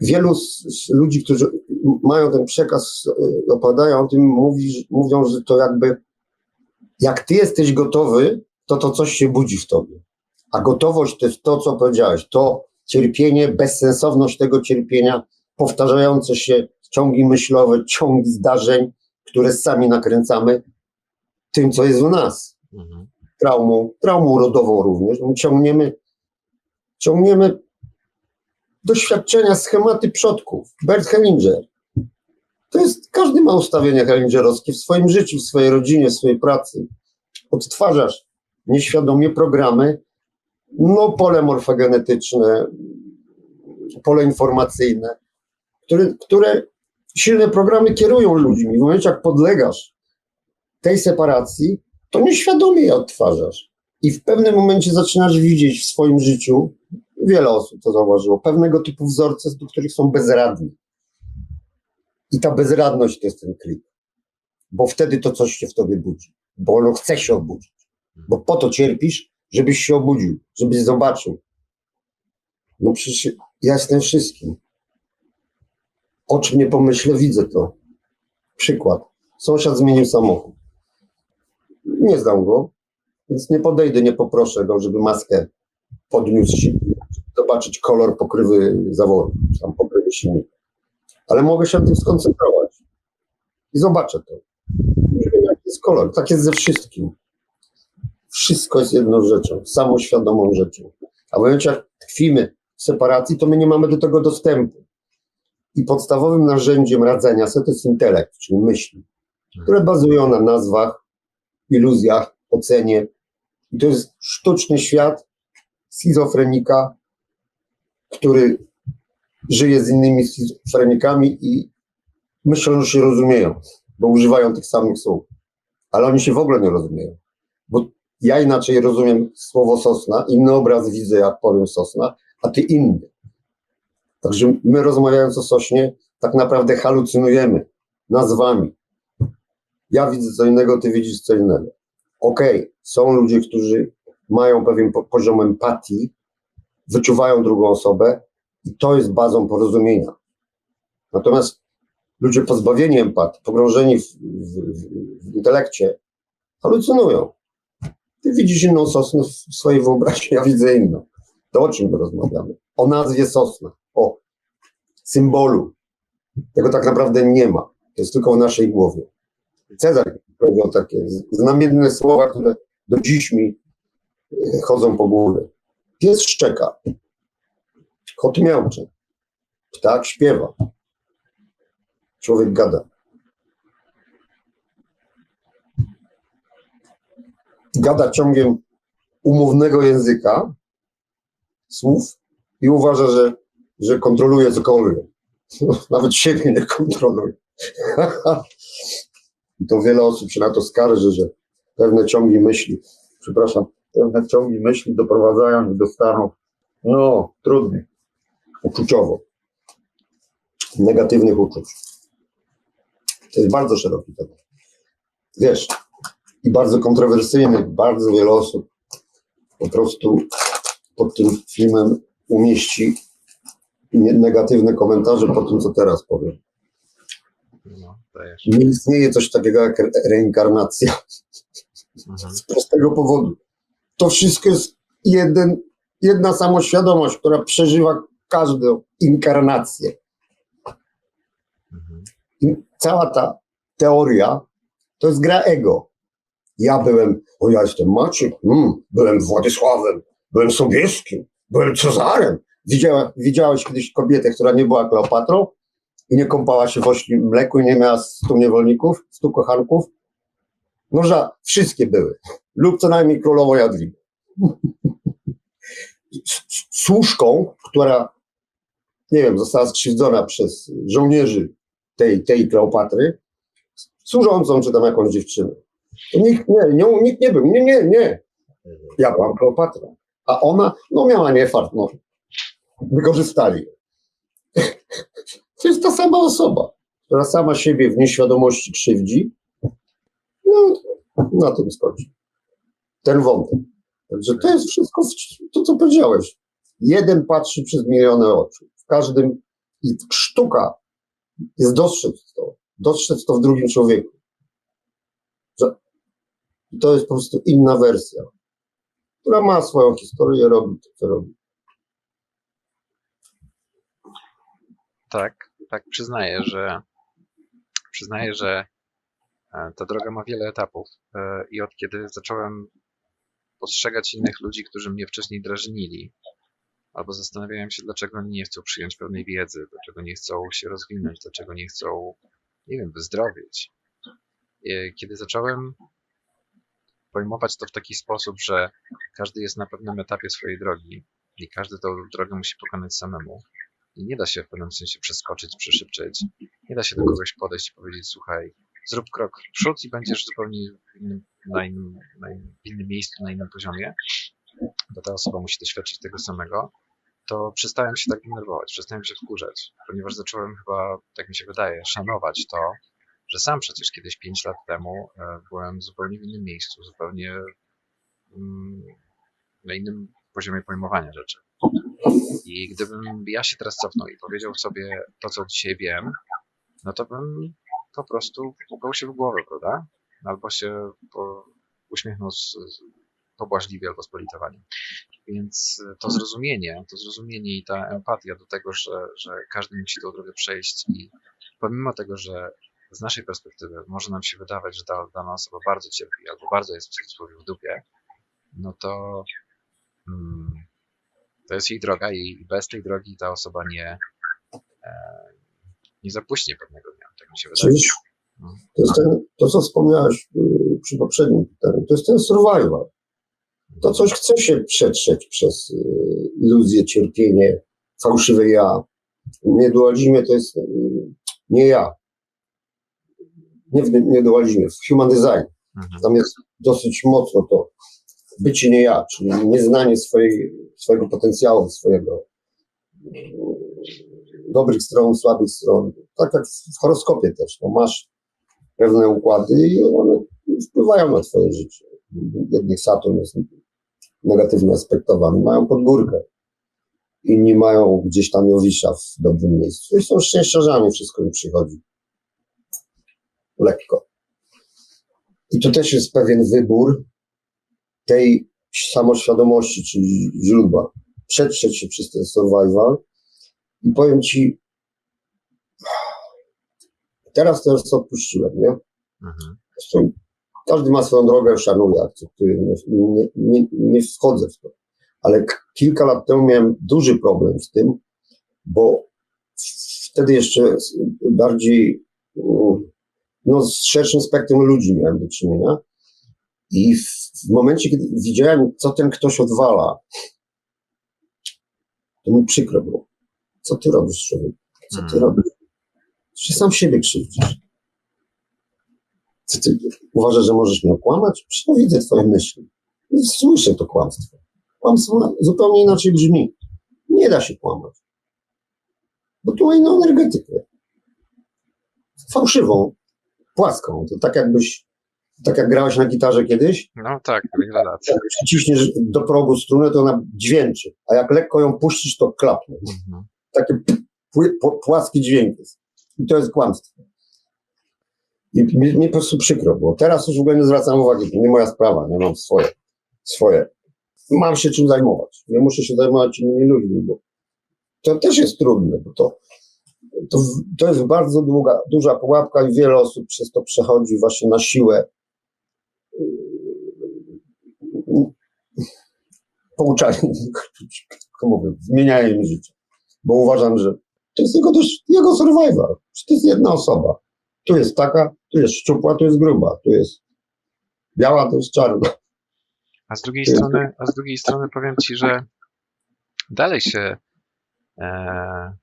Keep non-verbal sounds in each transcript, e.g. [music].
wielu z, z ludzi, którzy mają ten przekaz, e, opowiadają o tym, mówi, mówią, że to jakby jak ty jesteś gotowy, to to coś się budzi w tobie. A gotowość to jest to, co powiedziałeś, to cierpienie, bezsensowność tego cierpienia, powtarzające się ciągi myślowe, ciągi zdarzeń, które sami nakręcamy tym, co jest w nas. Mhm. Traumą, traumą rodową również. My ciągniemy, ciągniemy doświadczenia, schematy przodków. Bert Hellinger. To jest, każdy ma ustawienia hellingerowskie w swoim życiu, w swojej rodzinie, w swojej pracy. Odtwarzasz nieświadomie programy, no pole morfogenetyczne, pole informacyjne, które, które silne programy kierują ludźmi. W momencie, jak podlegasz tej separacji, to nieświadomie je odtwarzasz. I w pewnym momencie zaczynasz widzieć w swoim życiu, wiele osób to zauważyło, pewnego typu wzorce, do których są bezradni. I ta bezradność to jest ten klik. Bo wtedy to coś się w tobie budzi. Bo ono chce się obudzić. Bo po to cierpisz, żebyś się obudził, żebyś zobaczył. No przecież ja jestem wszystkim. O czym nie pomyślę, widzę to. Przykład. Sąsiad zmienił samochód. Nie znam go, więc nie podejdę, nie poproszę go, żeby maskę podniósł, się, zobaczyć kolor pokrywy zaworu, tam pokrywy silnika. Ale mogę się na tym skoncentrować i zobaczę to. Nie wiem, jaki jest kolor. Tak jest ze wszystkim. Wszystko jest jedną rzeczą, samoświadomą rzeczą. A w momencie, jak tkwimy w separacji, to my nie mamy do tego dostępu. I podstawowym narzędziem radzenia sobie to jest intelekt, czyli myśli, które bazują na nazwach, iluzjach, ocenie. I to jest sztuczny świat schizofrenika, który żyje z innymi schizofrenikami i myślą, że się rozumieją, bo używają tych samych słów. Ale oni się w ogóle nie rozumieją. Bo ja inaczej rozumiem słowo sosna, inny obraz widzę, jak powiem sosna, a ty inny. Także my rozmawiając o sośnie, tak naprawdę halucynujemy nazwami. Ja widzę co innego, ty widzisz co innego. Okej, są ludzie, którzy mają pewien po- poziom empatii, wyczuwają drugą osobę i to jest bazą porozumienia. Natomiast ludzie pozbawieni empatii, pogrążeni w, w, w, intelekcie, halucynują. Ty widzisz inną sosnę w swojej wyobraźni, ja widzę inną. To o czym my rozmawiamy? O nazwie sosna, o symbolu. Tego tak naprawdę nie ma. To jest tylko w naszej głowie. Cezar powiedział takie znamienne słowa, które do dziś mi chodzą po głowie. Pies szczeka, kot miaucze, ptak śpiewa, człowiek gada. Gada ciągiem umownego języka, słów i uważa, że, że kontroluje cokolwiek. [laughs] Nawet siebie nie kontroluje. [laughs] I to wiele osób się na to skarży, że pewne ciągi myśli, przepraszam, pewne ciągi myśli doprowadzają do stanów, no, trudnych, uczuciowo, negatywnych uczuć. To jest bardzo szeroki temat. Wiesz, i bardzo kontrowersyjny, bardzo wiele osób po prostu pod tym filmem umieści negatywne komentarze po tym, co teraz powiem. No. Nie istnieje coś takiego jak re- reinkarnacja. Mhm. Z prostego powodu. To wszystko jest jeden, jedna samoświadomość, która przeżywa każdą inkarnację. I cała ta teoria to jest gra ego. Ja byłem, o ja jestem Maciek, mm, byłem Władysławem, byłem Sobieskim, byłem Cezarem. Widziała, widziałeś kiedyś kobietę, która nie była Kleopatrą i nie kąpała się w oślim mleku i nie miała stu niewolników, stu kochanków? No, że wszystkie były. Lub co najmniej królową s- Służką, która, nie wiem, została skrzywdzona przez żołnierzy tej, tej Kleopatry, służącą czy tam jakąś dziewczynę. Nikt nie, nie, nikt nie był, nie, nie, nie. Ja byłam Kleopatrą. A ona, no miała niefart, no. Wykorzystali. To jest ta sama osoba, która sama siebie w nieświadomości krzywdzi. No, na tym skończy. Ten wątek. Także to jest wszystko, to co powiedziałeś. Jeden patrzy przez miliony oczu. W każdym I sztuka jest dostrzec to, dostrzec to w drugim człowieku. Że to jest po prostu inna wersja, która ma swoją historię, robi to, co robi. Tak, tak, przyznaję, że przyznaję, że e, ta droga ma wiele etapów e, i od kiedy zacząłem postrzegać innych ludzi, którzy mnie wcześniej drażnili, albo zastanawiałem się, dlaczego oni nie chcą przyjąć pewnej wiedzy, dlaczego nie chcą się rozwinąć, dlaczego nie chcą, nie wiem, wyzdrowieć. Kiedy zacząłem pojmować to w taki sposób, że każdy jest na pewnym etapie swojej drogi i każdy tą drogę musi pokonać samemu, i nie da się w pewnym sensie przeskoczyć, przeszybczyć. Nie da się do kogoś podejść i powiedzieć, słuchaj, zrób krok w przód i będziesz zupełnie w innym, na, innym, na innym, miejscu, na innym poziomie, bo ta osoba musi doświadczyć tego samego, to przestałem się tak denerwować, przestałem się wkurzać, ponieważ zacząłem chyba, tak mi się wydaje, szanować to, że sam przecież kiedyś 5 lat temu e, byłem zupełnie w innym miejscu, zupełnie mm, na innym poziomie pojmowania rzeczy. I gdybym ja się teraz cofnął i powiedział sobie to, co dzisiaj wiem, no to bym po prostu pukał się w głowę, prawda? Albo się uśmiechnął z, pobłażliwie albo z. Więc to zrozumienie, to zrozumienie i ta empatia do tego, że, że każdy musi tą drogę przejść i pomimo tego, że z naszej perspektywy może nam się wydawać, że ta dana osoba bardzo cierpi albo bardzo jest w cudzysłowie w dupie, no to hmm, to jest jej droga i bez tej drogi ta osoba nie, e, nie zapuśnie pewnego dnia, tak mi się wydaje. Przecież to jest ten, to, co wspomniałeś y, przy poprzednim pytaniu, to jest ten survival. To coś chce się przetrzeć przez y, iluzję, cierpienie, fałszywe ja. W niedualizmie to jest y, nie ja. Nie w niedualizmie, w human design. Mhm. Tam jest dosyć mocno to bycie nie ja, czyli nieznanie swojej, swojego potencjału, swojego dobrych stron, słabych stron. Tak jak w horoskopie też. No masz pewne układy i one wpływają na twoje życie. Jednych Saturn jest negatywnie aspektowany, mają pod górkę. Inni mają gdzieś tam Jowisza w dobrym miejscu. I są szczęściarzami, wszystko im przychodzi. Lekko. I to też jest pewien wybór tej samoświadomości, czyli źródła. Przetrzeć się przez ten survival i powiem ci, teraz to już co odpuściłem, nie? Mhm. Zresztą każdy ma swoją drogę, szanuję, nie, nie, nie, nie wchodzę w to. Ale kilka lat temu miałem duży problem z tym, bo wtedy jeszcze bardziej mm, no, z szerszym spektrum ludzi miałem do czynienia. I w, w momencie, kiedy widziałem, co ten ktoś odwala, to mi przykro było. Co ty robisz, człowieku? Co ty Mm. robisz? Czy sam siebie krzywdzisz? Co ty uważasz, że możesz mnie okłamać? Przecież widzę twoje myśli. Słyszę to kłamstwo. Kłamstwo zupełnie inaczej brzmi. Nie da się kłamać. Bo tu ma inną energetykę. Fałszywą, płaską. To tak jakbyś, tak jak grałeś na gitarze kiedyś, No tak, wiele lat. jak przyciśniesz do progu strunę, to ona dźwięczy. A jak lekko ją puścisz, to klapnie. Mhm. Taki płaski dźwięk jest. I to jest kłamstwo. I mi, mi po prostu przykro było. Teraz już w ogóle nie zwracam uwagi, to nie moja sprawa, nie mam swoje. swoje. Mam się czym zajmować. Nie muszę się zajmować innymi ludźmi, bo to też jest trudne, bo to, to, to jest bardzo długa, duża pułapka i wiele osób przez to przechodzi właśnie na siłę. Pouczanie, [laughs] mówię, zmieniają im życie. Bo uważam, że to jest jego, dość, jego survival. To jest jedna osoba. Tu jest taka, tu jest szczupła, tu jest gruba, tu jest biała, tu jest czarna. A z drugiej strony, a z drugiej strony powiem ci, że dalej się e,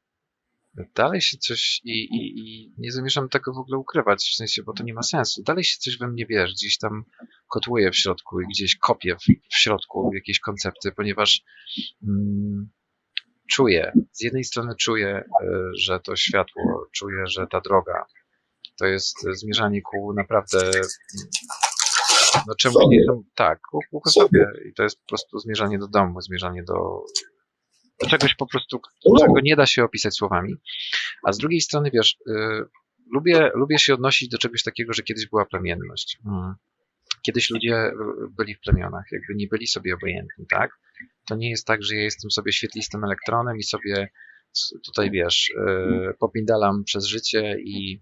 dalej się coś i, i, i nie zamierzam tego w ogóle ukrywać, w sensie, bo to nie ma sensu. Dalej się coś we mnie wiesz, gdzieś tam kotłuje w środku i gdzieś kopie w, w środku jakieś koncepty, ponieważ mm, czuję, z jednej strony czuję, e, że to światło, czuję, że ta droga to jest zmierzanie ku naprawdę no czemu Sobie. nie są, tak, ku, ku Sobie. i to jest po prostu zmierzanie do domu, zmierzanie do do czegoś po prostu, No. czego nie da się opisać słowami. A z drugiej strony, wiesz, y, lubię, lubię się odnosić do czegoś takiego, że kiedyś była plemienność. Mm. Kiedyś ludzie y, byli w plemionach, jakby nie byli sobie obojętni, tak? To nie jest tak, że ja jestem sobie świetlistym elektronem i sobie tutaj, wiesz, y, popindalam przez życie i,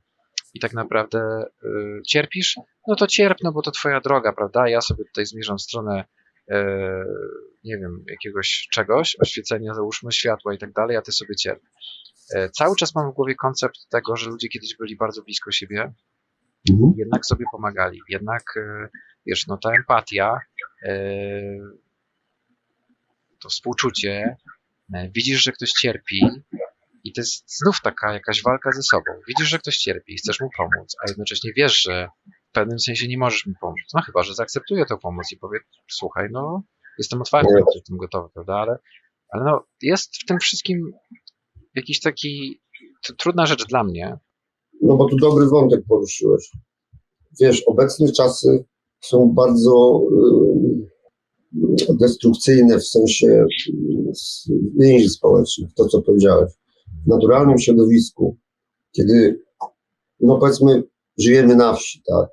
i tak naprawdę y, cierpisz, no to cierp, no bo to twoja droga, prawda? Ja sobie tutaj zmierzam w stronę e, nie wiem, jakiegoś czegoś, oświecenia, załóżmy, światła i tak dalej, a ty sobie cierp. E, Cały czas mam w głowie koncept tego, że ludzie kiedyś byli bardzo blisko siebie, Mhm. jednak sobie pomagali, jednak, e, wiesz, no ta empatia, e, to współczucie, e, widzisz, że ktoś cierpi i to jest znów taka jakaś walka ze sobą. Widzisz, że ktoś cierpi i chcesz mu pomóc, a jednocześnie wiesz, że w pewnym sensie nie możesz mu pomóc. No chyba, że zaakceptuje tę pomoc i powie, słuchaj, no jestem otwarty, Nie. jestem gotowy, prawda, ale, ale no jest w tym wszystkim jakiś taki, trudna rzecz dla mnie, No bo tu dobry wątek poruszyłeś. Wiesz, obecne czasy są bardzo y, destrukcyjne w sensie więzi społecznych, to co powiedziałeś. W naturalnym środowisku, kiedy, no powiedzmy, żyjemy na wsi, tak?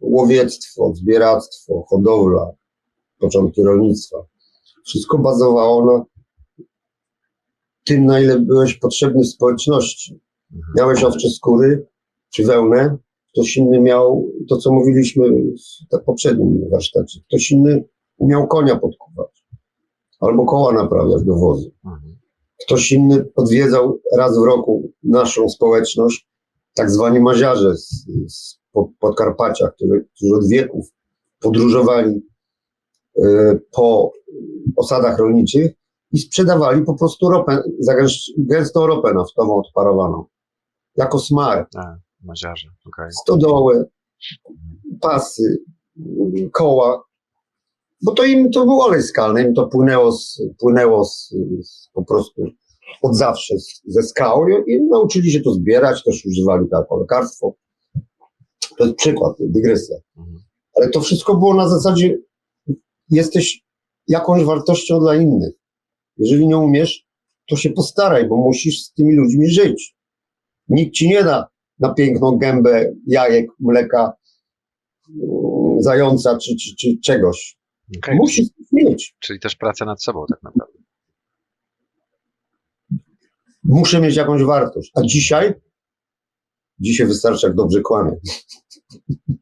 Łowiectwo, zbieractwo, hodowla, początki rolnictwa. Wszystko bazowało na tym, na ile byłeś potrzebny w społeczności. Miałeś owcze skóry czy wełnę, ktoś inny miał to, co mówiliśmy w tak poprzednim warsztacie. Ktoś inny umiał konia podkuwać albo koła naprawiać do wozu. Mhm. Ktoś inny odwiedzał raz w roku naszą społeczność, tak zwani maziarze z, z po- Podkarpacia, którzy, którzy od wieków podróżowali e, po osadach rolniczych i sprzedawali po prostu ropę, gęstą ropę naftową odparowaną. Jako smar. a, maziarze, okej. Stodołę, pasy, koła. Bo to im to był olej skalny, im to płynęło, z, płynęło z, z, po prostu od zawsze z, ze skał i, i nauczyli się to zbierać, też używali to jako lekarstwo. To jest przykład, dygresja. Mhm. Ale to wszystko było na zasadzie, jesteś jakąś wartością dla innych. Jeżeli nie umiesz, to się postaraj, bo musisz z tymi ludźmi żyć. Nikt ci nie da na piękną gębę jajek, mleka, zająca czy, czy, czy czegoś. Okej, Musisz mieć. Czyli też praca nad sobą tak naprawdę. Muszę mieć jakąś wartość. A dzisiaj? Dzisiaj wystarczy, jak dobrze kłamie.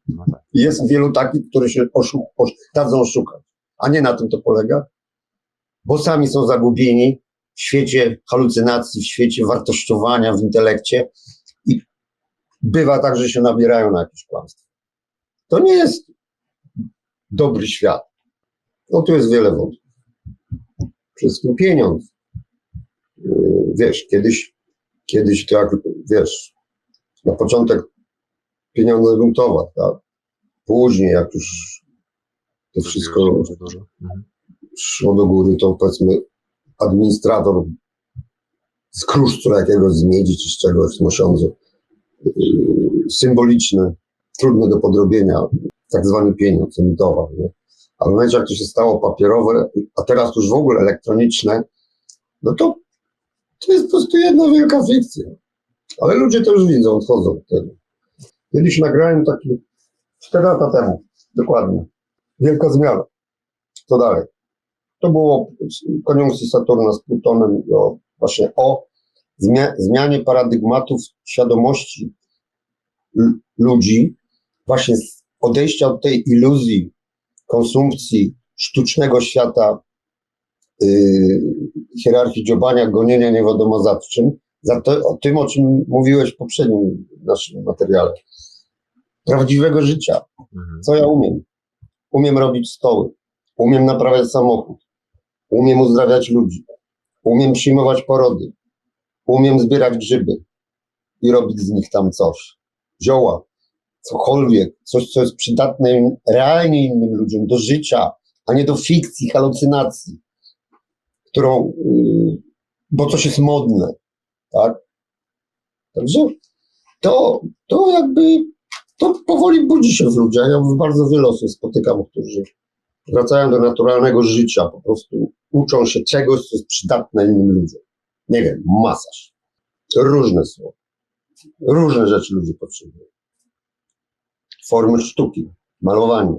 No tak. Jest wielu takich, którzy się oszu- osz- dadzą oszukać. A nie na tym to polega, bo sami są zagubieni w świecie halucynacji, w świecie wartościowania, w intelekcie bywa tak, że się nabierają na jakieś kłamstwo. To nie jest dobry świat. No tu jest wiele wątków. Przede wszystkim pieniądz. Yy, Wiesz, kiedyś, kiedyś to jak, wiesz, na początek pieniądze towar, tak? Później, jak już to wszystko. Mhm. szło do góry, to powiedzmy administrator z kruszcu jakiegoś z miedzi czy z czegoś, z mosiądzu, symboliczne, trudne do podrobienia, tak zwany pieniądz, ten towar, nie? A w momencie, jak to się stało papierowe, a teraz już w ogóle elektroniczne, no to to jest po prostu jedna wielka fikcja. Ale ludzie to już widzą, odchodzą od tego. Kiedyś nagrałem taki, 4 lata temu, dokładnie, wielka zmiana. Co dalej? To było koniunkcji Saturna z Plutonem o, właśnie o zmia- zmianie paradygmatów świadomości ludzi, właśnie z odejścia od tej iluzji konsumpcji sztucznego świata, yy, hierarchii dziobania, gonienia nie wiadomo za czym, za to, o tym, o czym mówiłeś w poprzednim naszym materiale. Prawdziwego życia. Mhm. Co ja umiem? Umiem robić stoły, umiem naprawiać samochód, umiem uzdrawiać ludzi, umiem przyjmować porody, umiem zbierać grzyby i robić z nich tam coś. Zioła, cokolwiek, coś, co jest przydatne realnie innym ludziom do życia, a nie do fikcji, halucynacji, którą, yy, bo coś jest modne, tak? Także to, to jakby to powoli budzi się w ludziach. Ja bardzo wiele osób spotykam, którzy wracają do naturalnego życia, po prostu uczą się czegoś, co jest przydatne innym ludziom. Nie wiem, masaż. Różne są. Różne rzeczy ludzie potrzebują. Formy sztuki, malowanie,